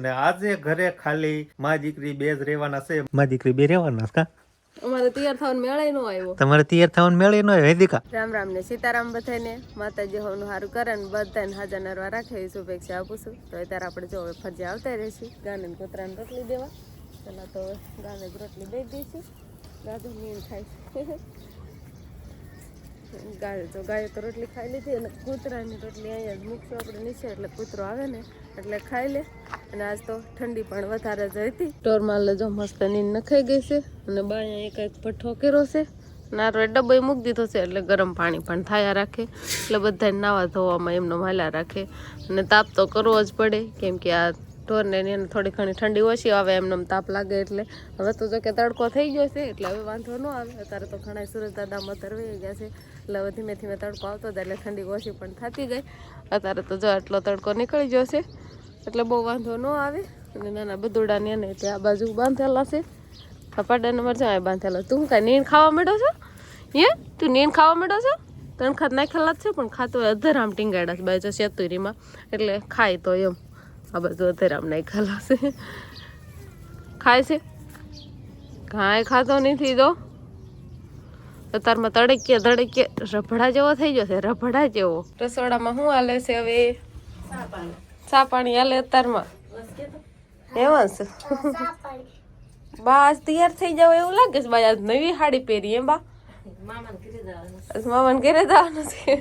અને આજે ઘરે ખાલી મા દીકરી બે જ રહેવાના છે. મા દીકરી બે રહેવાના છે કા? અમારે તૈયાર થવાનો મેળાય નો આવ્યો. તમારે તૈયાર થવાનું મેળે ન વેદિકા રામ રામ ને સીતારામ બધાને માતાજી હોનું સારું કરે ને બધાને હાજર નરવા રાખે એ શુભેચ્છા આપું છું. તો અત્યારે આપણે જો હવે ફરજે આવતા રહીશું. ગાને ને કૂતરાને રોટલી દેવા. પેલા તો ગાને રોટલી દઈ દઈશું. ગાજર નીણ ખાઈશું. ગાય તો ગાય તો રોટલી ખાઈ લીધી અને કૂતરાની રોટલી અહીંયા જ મૂકશું. આપણે નીચે એટલે કૂતરો આવે ને એટલે ખાઈ લે. અને આજ તો ઠંડી પણ વધારે જ હતી. સ્ટોરમાં જો મસ્ત નીંદ નખાઈ ગઈ છે અને બાયા એક એક ભઠ્ઠો કર્યો છે. નારો ડબ્બો મૂકી દીધો છે એટલે ગરમ પાણી પણ થાયા રાખે. એટલે બધાને નાવા ધોવામાં એમનો માલા રાખે. અને તાપ તો કરવો જ પડે, કેમ કે આ ઢોરને એને થોડી ઘણી ઠંડી ઓછી આવે, એમને તાપ લાગે એટલે. હવે તો જો કે તડકો થઈ ગયો છે, એટલે હવે વાંધો ન આવે. અત્યારે તો ઘણા સુરત દાદા મતર વહી ગયા છે. એટલે હવે ધીમે ધીમે તડકો આવતો હતો એટલે ઠંડી ઓછી પણ થતી ગઈ. અત્યારે તો જો આટલો તડકો નીકળી ગયો છે. એટલે બહુ વાંધો ન આવે. અને નાના બદુડાને ને ત્યાં આ બાજુ બાંધેલા છે. કપાડા નંબર છે આ બાંધેલા. તું કાંઈ નીણ ખાવા માંડો છો? હે? તું નીણ ખાવા માંડો છો? ત્રણ ખાત નાખેલા જ છે, પણ ખાતો અધરામ ટીંગાડા છે બાજુ શેતુરીમાં એટલે ખાય તો એમ. આ બધું અધરામ નાખેલા છે. ખાય છે? કાંઈ ખાતો નથી તો? અત્યારમાં તડકે ધડકે રભડા જેવો થઈ ગયો છે, રભડા જેવો. રસોડામાં શું હાલે છે હવે? ચા પાણી હાલે અત્યારમાં. એવા છે. બા આજ તૈયાર થઈ જાવ એવું લાગે છે બા, આજ નવી સાડી પહેરી એમ બા. મામાને ઘરે જવાનું છે.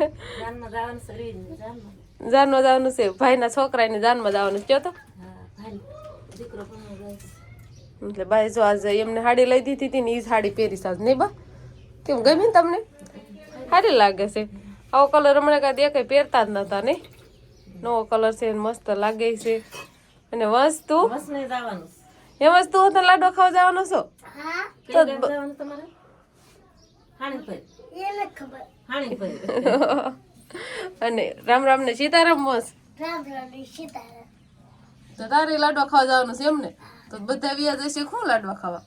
જાનમાં જવાનું છે. ભાઈના છોકરાને જાનમાં જવાનું છે. તો. એટલે જો આજે એમને સાડી લઈ દીધી હતી ને એ સાડી પહેરી સાજ નહીં બા? કેમ ગમી તમને? સારી લાગે છે. આવો કલર હમણાં કાંઈ દેખાય પહેરતા જ નતા, નહીં? નવો કલર છે ને મસ્ત લાગે છે. અને વસ્તુ? એ વસ્તુ તને લાડો ખાવા જવાનો છો? તો અને રામ રામ ને સીતારામ મસ્ત તો તારે લાડવા ખાવા જવાનું છે એમને તો બધા વ્યા જશે શું લાડવા ખાવા?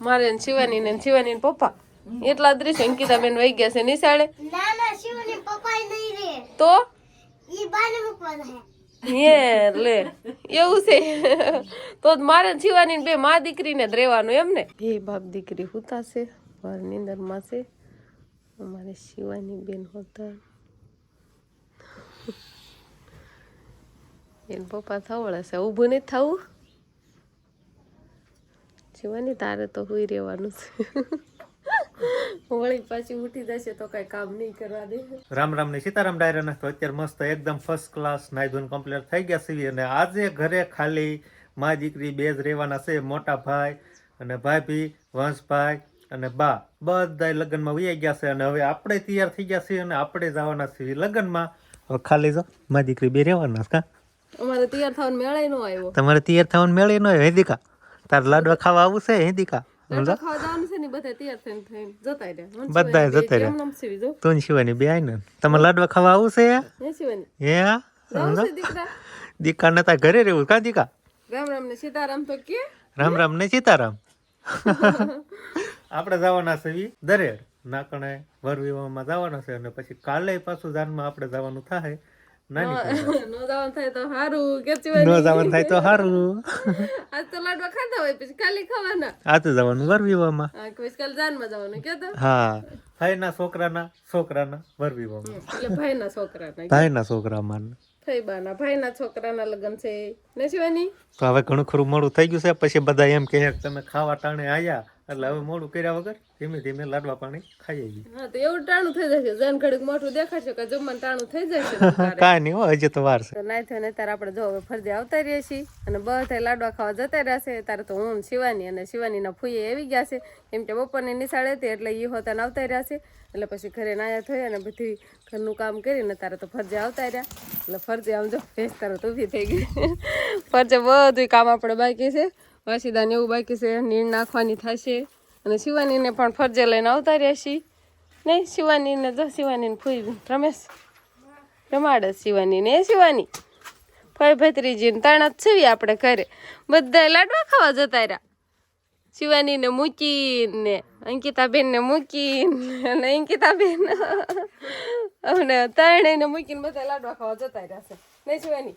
મારે ને શિવાની ને શિવાની ને પપ્પા. એટલા દ્રશ્ય અંકિતા બેન વહી ગયા છે નિશાળે. ના ના શિવની પપ્પા તો? હે. હે લે એવું છે. તો જ મારે જીવાની બે મા દીકરીને જ રહેવાનું એમ ને? બે બાપ દીકરી હુતા છે ઘર નિંદરમાં છે. અમારે શિવાની બેન હોતા. એન પપ્પા થવડે છે ઊભું નહીં થવું? શિવાની તારે તો હુઈ રહેવાનું છે. વળી પાછી ઉઠી જશે તો કઈ કામ નહીં કરવા દે. રામ રામ ને સીતારામ ડાયરા તો અત્યારે મસ્ત એકદમ ફર્સ્ટ ક્લાસ નાઈ ધોઈને કમ્પ્લીટ થઈ ગયા છે. અને આજે ઘરે ખાલી મા દીકરી બે જ રહેવાના છે મોટા ભાઈ અને ભાભી વંશભાઈ અને બા. બધાય લગ્નમાં વૈયા ગયા છે અને હવે આપણે તૈયાર થઈ ગયા છીએ અને આપણે જવાના છીએ લગ્નમાં. હવે ખાલી જો મા દીકરી બે રહેવાના કા અમારે તૈયાર થવાનું મેળાય નો આવ્યો. તમારે તૈયાર થવાનું મેળે ન હેદિકા તાર લાડવા ખાવા આવું છે છે ને બધા તૈયાર થઈને થઈને જતા રહ્યા. તું શિવાની બે ને. તમારે લાડવા ખાવા આવું છે હે દીકા નતા ઘરે રહેવું કા દીકા? રામ રામ ને સીતારામ તો કે. રામ રામ ને સીતારામ. આપણે જવાના છે દરેડ નાકણે વર વિવાહમાં જવાના છે અને પછી કાલે પાછું જાનમાં આપણે જવાનું થાય. નો જવાનું થાય તો હારું કે ન જવાનું થાય તો સારું આજ તો લાડવા ખાધા હોય પછી કાલે ખાવાના આ તો જવાનું વર હા પછી કાલે જાનમાં જવાનું કે તો હા ભાઈના છોકરાના છોકરાના વર વિવાહમાં એટલે ભાઈના છોકરાના ભાઈના છોકરામાં ફઈબાના ભાઈના છોકરાના લગ્ન છે ને શિવાની તો હવે ઘણું ખરું મોડું થઈ ગયું છે. પછી બધા એમ કહે કે તમે ખાવા ટાણે આયા. એટલે હવે મોડું કર્યા વગર ધીમે ધીમે લાડવા પાણી ખાઈ જઈએ હા તો એવું ટાણું થઈ જશે. જન ઘડીક મોટું દેખાડશે કે જમવાનું ટાણું થઈ જશે. કાંઈ નહીં હજી તો વાર છે. તો નાઈ થઈને ત્યારે આપણે જો હવે ફરજે આવતા રહીએ છીએ અને બધા લાડવા ખાવા જતા રહ્યા છે ત્યારે તો હું શિવાની અને શિવાનીના ફૂઈએ આવી ગયા છે. કેમ કે બપોરની નિશાળ હતી એટલે એ હોતા આવતા રહ્યા છે. એટલે પછી ઘરે નાયા થઈ અને બધી ઘરનું કામ કરીને તારે તો ફરજે આવતા રહ્યા. એટલે ફરજે આમ જો તારો તરત ઊભી થઈ ગઈ. ફરજે બધું કામ આપણે બાકી છે. વાસીદાને એવું બાકી છે, નીણ નાખવાની થશે. અને શિવાનીને પણ ફરજે લઈને આવતા છીએ નહીં, શિવાનીને જો, શિવાનીને ફૂઈ રમેશ, રમાડે શિવાનીને. એ શિવાની ફઈ ભત્રીજીને તાણા જ છીએ આપણે ઘરે. બધા લાડવા ખાવા જતા રહ્યા. શિવાનીને મૂકીને, અંકિતાબેનને મૂકીને, અને અંકિતાબેન અને ત્રણેય મૂકીને બધા લાડવા ખાવા જતા રહ્યા છે. નહીં, શિવાની?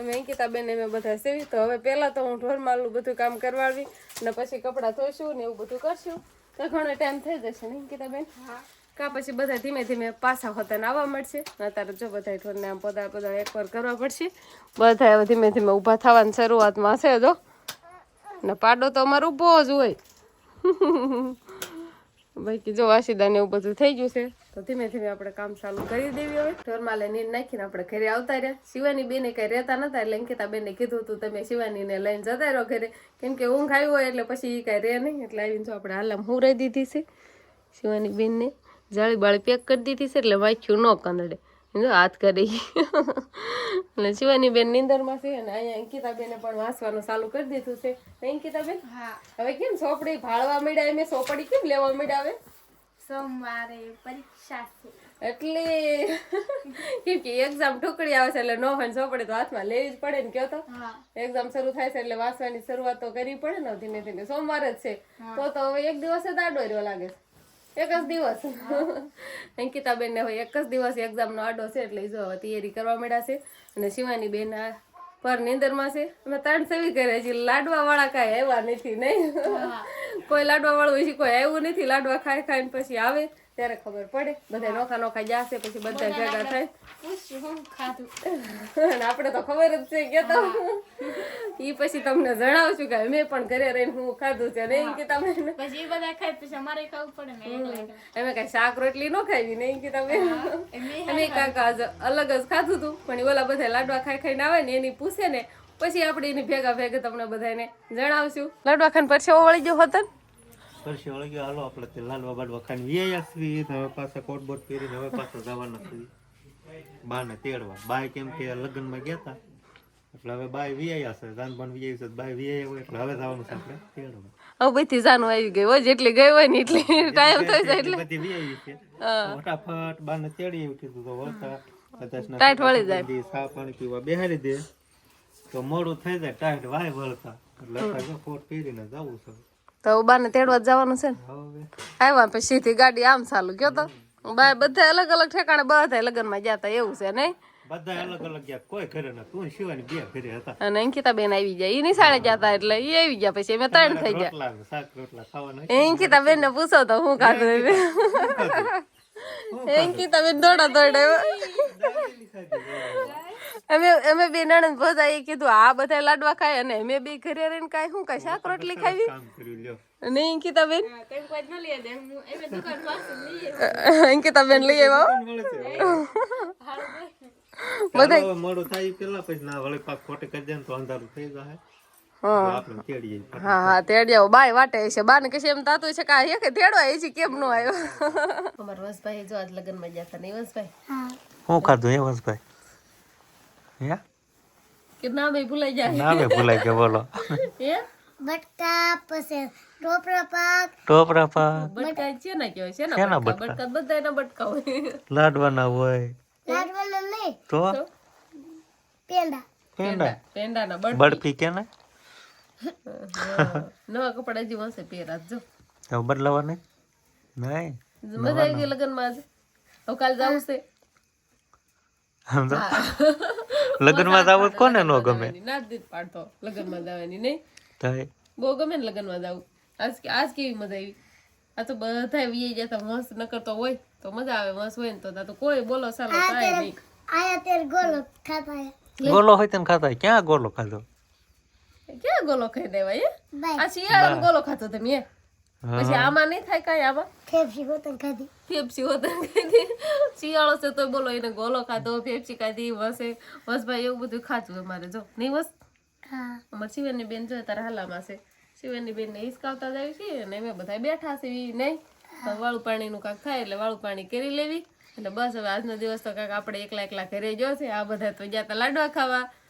અમે અંકિતાબેન ને મેં બધા સીવી. તો હવે પહેલાં તો હું ઢોરમાલનું બધું કામ કરવાડવી અને પછી કપડાં ધોઈશું ને એવું બધું કરશું. તો ઘણો ટાઈમ થઈ જશે ને અંકિતાબેન? કા પછી બધા ધીમે ધીમે પાછા હોતાને આવવા મળશે. અત્યારે જો બધા ઢોરને આમ પદાળ પદાળ એકવાર કરવા પડશે. બધા હવે ધીમે ધીમે ઊભા થવાની શરૂઆતમાં છે જો. ને પાડો તો અમારો ઊભો જ હોય. બાકી જો વાસીદાને એવું બધું થઈ ગયું છે. તો ધીમે ધીમે આપણે કામ ચાલુ કરી દેવી હવે. ઢોરમાલે નીર નાખીને આપણે ઘરે આવતા રહ્યા. શિવાની બેને કઈ રહેતા નતા એટલે અંકિતા બેને કીધું હતું તમે શિવાનીને લઈને જતા રહો ઘરે. કેમ કે ઊંઘ આવી હોય એટલે પછી એ કાંઈ રહે નહીં. એટલે આવીને જો આપણે હાલમ હું રહી દીધી છે શિવાની બેનને. જાળી બાળી પેક કરી દીધી છે એટલે વાંચ્યું ન કંદડે. જો હાથ કરી એટલે શિવાની બેન નિંદરમાં છે અને અહીંયા અંકિતા બેને પણ વાંચવાનું ચાલુ કરી દીધું છે. અંકિતા બેન? હવે કેમ સોપડી ભાળવા મળ્યા એમ સોપડી કેમ લેવા મળ્યા હવે? સોમવારે પરીક્ષા છે. એટલે કેમ કે એક્ઝામ ટુકડી આવે છે એટલે નો હોય ને ચોપડી તો હાથમાં લેવી જ પડે ને કયો તો. એક્ઝામ શરૂ થાય છે એટલે વાંચવાની શરૂઆત તો કરવી પડે ને ધીમે ધીમે. સોમવારે જ છે. તો તો હવે એક દિવસ જ આડો રહ્યો લાગે છે. એક જ દિવસ. અંકિતાબેન ને હવે એક જ દિવસ એક્ઝામ નો આડો છે એટલે જો તૈયારી કરવા માંડ્યા છે. અને શિવાની બેન આ પર નીંદરમાં છે? અમે ત્રણ સેવી કરે છે લાડવા વાળા કાંઈ આવ્યા નથી નહીં? કોઈ લાડવા વાળું છે કોઈ આવ્યું નથી લાડવા ખાઈ ખાઈને પછી આવે. ત્યારે ખબર પડે. બધા નોખા નોખા જાશે પછી બધા ભેગા થાય. અને આપણે તો ખબર જ છે કે તો ઈ પછી તમને જણાવશું કે મેં પણ ઘરે રહીને હું ખાધું છે નહીં કે તમે. પછી બધા ખાય પછી અમારે ખાવું પડે ને અમે કઈ શાક રોટલી ન ખાવી નહીં કે તમે. અમે કાકા અલગ જ ખાધું હતું પણ ઓલા બધા લાડવા ખાઈ ખાઈને આવે ને એની પૂછે ને પછી આપણે એની ભેગા ભેગા તમને બધાને જણાવશું. લાડવા ખાન પછી વળી ગયો હતો પરસી વળી ગયો હાલો આપણે તે લાલ બાડવા ખાઈને વ્યાયા છીએ હવે પાછા કોટ બોટ પહેરીને હવે પાછા જવાના છીએ. બાને તેડવા. બાય કેમ કે લગ્નમાં ગયા હતા એટલે હવે બાય વ્યાયા છે. પણ વ્યાયું છે બાય વ્યાયા હોય એટલે હવે જવાનું છે આપણે તેડવા. હવે બધી જાનું આવી ગઈ હોય જેટલી ગઈ હોય ને એટલી ટાઈમ થઈ જાય એટલે બધી વ્યાઈ છે. ફટાફટ બાને તેડી ઉઠી તો વળતા. ટાઈટ વળી જાય. ચા પાણી પીવા બેહારી દે. તો મોડું થઈ જાય ટાઈટ વાય વળતા. એટલે કોટ પહેરીને જવું છે. તો બાને તેડવા જવાનું છે ને. આવ્યા પછી સીધી ગાડી આમ ચાલુ. ગયો તો? બાય બધા અલગ અલગ ઠેકાણે બધા લગ્નમાં ગયા હતા એવું છે નહીં બધા અલગ અલગ ગયા. કોઈ ઘરે ના તું શિવાની બે ઘરે હતા. અને અંકિતા બેન આવી ગયા. એ નિશાળે જતા એટલે એ આવી ગયા પછી અમે ત્રણ થઈ ગયા. ને રોટલા ખાવાના અંકિતા બેન ને પૂછો તો હું ખાધું. અંકિતા બેન દોડા દોડા અમે અમે બે નણંદ બધા એ કીધું આ બધા લાડવા ખાય અને અમે બે ઘરે રહીને કાંઈ શું કાંઈ? શાક રોટલી ખાવી? કામ કર્યું લ્યો. અને અંકિતા બેન અંકિતા બેન લઈ આવ્યા. બધા મોડું થાય પેલા પછી ના વળી પાક ખોટે કરી દે તો અંધારું થઈ જાય હા. હા હા બાય વાટે છે. બાને કે છે એમ તાતું છે કે કે તેડવા એ છે કેમ નો આવ્યો અમાર વસભાઈ જો આજ લગ્નમાં ગયા હતા નહીં વસભાઈ હું. ખાધું એ વંશભાઈ? હે? કે નામ એ ભૂલાઈ જાય. ભૂલાઈ ગયા બોલો. હે? બટકા પછી ટોપરા પાક. ટોપરા પાક. બટકા છે ને છે ને બટકા? બટકા? બધા એના બટકા હોય. લાડવાના હોય. લાડવાના નહીં તો? પેંડા. પેંડા. પેંડાના બટ બરફી કે ને? નવા કપડા જે વસે પહેરા જો. હવે બદલાવા નહીં નહીં મજા આવી ગઈ લગ્નમાં આજે? હવે કાલે જવું છે. સમજો? લગ્નમાં જાવ કોને નો ગમે? ના જ પાડતો લગ્નમાં જવાની નહીં. થાય બહુ ગમે ને લગ્નમાં જવું. આજ આજ કેવી મજા આવી? આ તો બધા વીએ જતા મસ્ત ન કરતો હોય તો મજા આવે મસ્ત હોય ને તો. તા તો કોઈ બોલો સાલો થાય નહીં. આયા તેર ગોલો ખાતા હે ગોલો હોય તને ખાતા ક્યાં ગોલો ખાધો? ક્યાં ગોલો ખાઈ દેવાય આ શિયાળામાં ગોલો ખાતો તમે? પછી આમાં નહીં થાય કાંઈ આમાં? ફેફસી હોતન ખાધી. ફેફસી હોતા ખાધી. શિયાળો છે તો બોલો એને ગોલો ખાધો ફેફસી ખાધી વસે. વસભાઈ એવું બધું ખાધું અમારે જો. નહીં વસ? હા. અમારે શિવેનની બેન જો તારા હાલામાં છે. શિવેનની બેન ને હિસકાવતા જાય છે અને અમે બધા બેઠા છે ઈ નહીં? વાળું પાણીનું કાંક થાય એટલે વાળું પાણી કરી લેવી. એટલે બસ હવે આજનો દિવસ તો કાંક આપણે એકલા એકલા ઘરે ગયો છે. આ બધા તો ગયા તા લાડવા ખાવા.